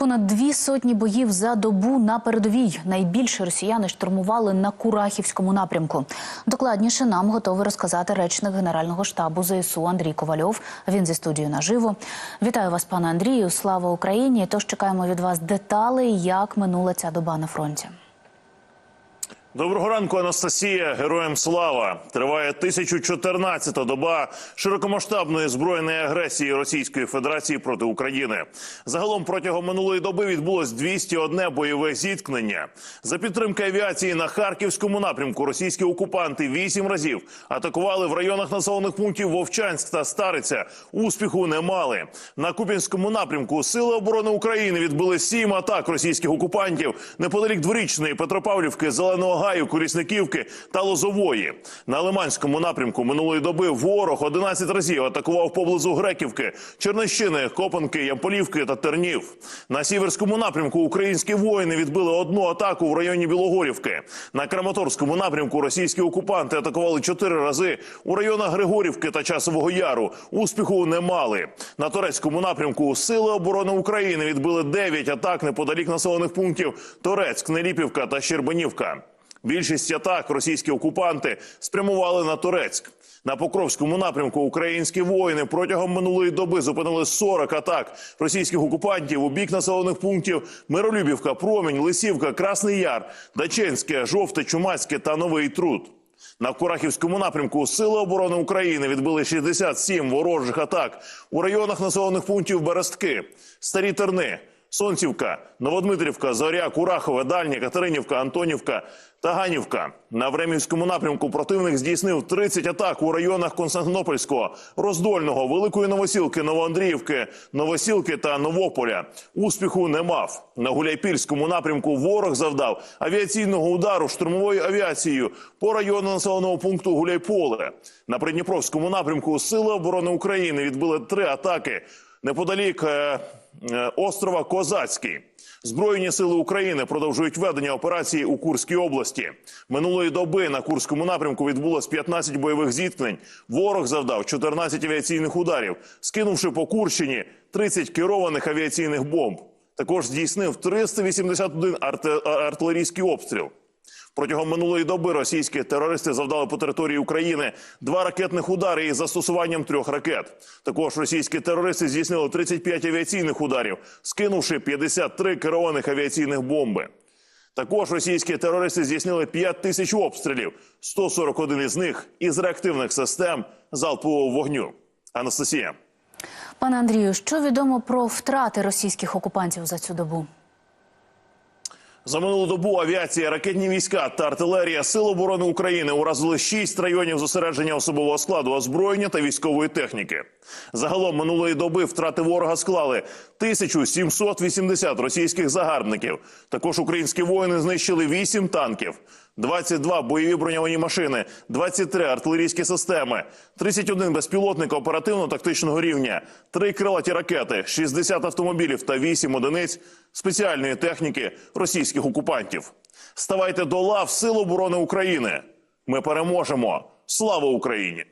Понад дві сотні боїв за добу на передовій. Найбільше росіяни штурмували на Курахівському напрямку. Докладніше нам готовий розказати речник генерального штабу ЗСУ Андрій Ковальов. Він зі студією наживо. Вітаю вас, пане Андрію. Слава Україні! Тож чекаємо від вас деталей, як минула ця доба на фронті. Доброго ранку, Анастасія. Героям слава! Триває 1014-та доба широкомасштабної збройної агресії Російської Федерації проти України. Загалом протягом минулої доби відбулось 201 бойове зіткнення. За підтримки авіації на харківському напрямку російські окупанти вісім разів атакували в районах населених пунктів Вовчанськ та Стариця. Успіху не мали. На Купінському напрямку Сили оборони України відбили сім атак російських окупантів неподалік дворічної Петропавлівки, Зеленого Гаю, Корісниківки та Лозової. На Лиманському напрямку минулої доби ворог 11 разів атакував поблизу Греківки, Чернищини, Копанки, Ямполівки та Тернів. На сіверському напрямку українські воїни відбили одну атаку в районі Білогорівки. На Краматорському напрямку російські окупанти атакували чотири рази у районах Григорівки та Часового Яру. Успіху не мали. На турецькому напрямку Сили оборони України відбили 9 атак неподалік населених пунктів Торецьк, Неліпівка та Щербанівка. Більшість атак російські окупанти спрямували на Турецьк. На Покровському напрямку українські воїни протягом минулої доби зупинили 40 атак російських окупантів у бік населених пунктів Миролюбівка, Промінь, Лисівка, Красний Яр, Даченське, Жовте, Чумацьке та Новий Труд. На Курахівському напрямку Сили оборони України відбили 67 ворожих атак у районах населених пунктів Берестки, Старі Терни, Сонцівка, Новодмитрівка, Зоря, Курахове, Дальня, Катеринівка, Антонівка та Ганівка. На Времівському напрямку противник здійснив 30 атак у районах Константинопольського, Роздольного, Великої Новосілки, Новоандріївки, Новосілки та Новополя. Успіху не мав. На Гуляйпільському напрямку ворог завдав авіаційного удару штурмовою авіацією по району населеного пункту Гуляйполе. На Придніпровському напрямку Сили оборони України відбили три атаки неподалік е, е, острова Козацький. Збройні сили України продовжують ведення операції у Курській області. Минулої доби на Курському напрямку відбулось 15 бойових зіткнень. Ворог завдав 14 авіаційних ударів, скинувши по Курщині 30 керованих авіаційних бомб. Також здійснив 381 арте- артилерійський обстріл. Протягом минулої доби російські терористи завдали по території України два ракетних удари із застосуванням трьох ракет. Також російські терористи здійснили 35 авіаційних ударів, скинувши 53 керованих авіаційних бомби. Також російські терористи здійснили 5 тисяч обстрілів, 141 із них із реактивних систем залпового вогню. Анастасія. Пане Андрію, що відомо про втрати російських окупантів за цю добу? За минулу добу авіація, ракетні війська та артилерія Сил оборони України уразили шість районів зосередження особового складу, озброєння та військової техніки. Загалом минулої доби втрати ворога склали 1780 російських загарбників. Також українські воїни знищили 8 танків, 22 бойові броньовані машини, 23 артилерійські системи, 31 безпілотник оперативно-тактичного рівня, 3 крилаті ракети, 60 автомобілів та 8 одиниць спеціальної техніки російських окупантів. Ставайте до лав Сил оборони України. Ми переможемо. Слава Україні!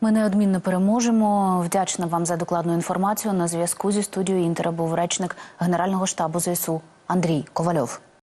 Ми неодмінно переможемо. Вдячна вам за докладну інформацію. На зв'язку зі студією Інтера був речник Генерального штабу ЗСУ Андрій Ковальов.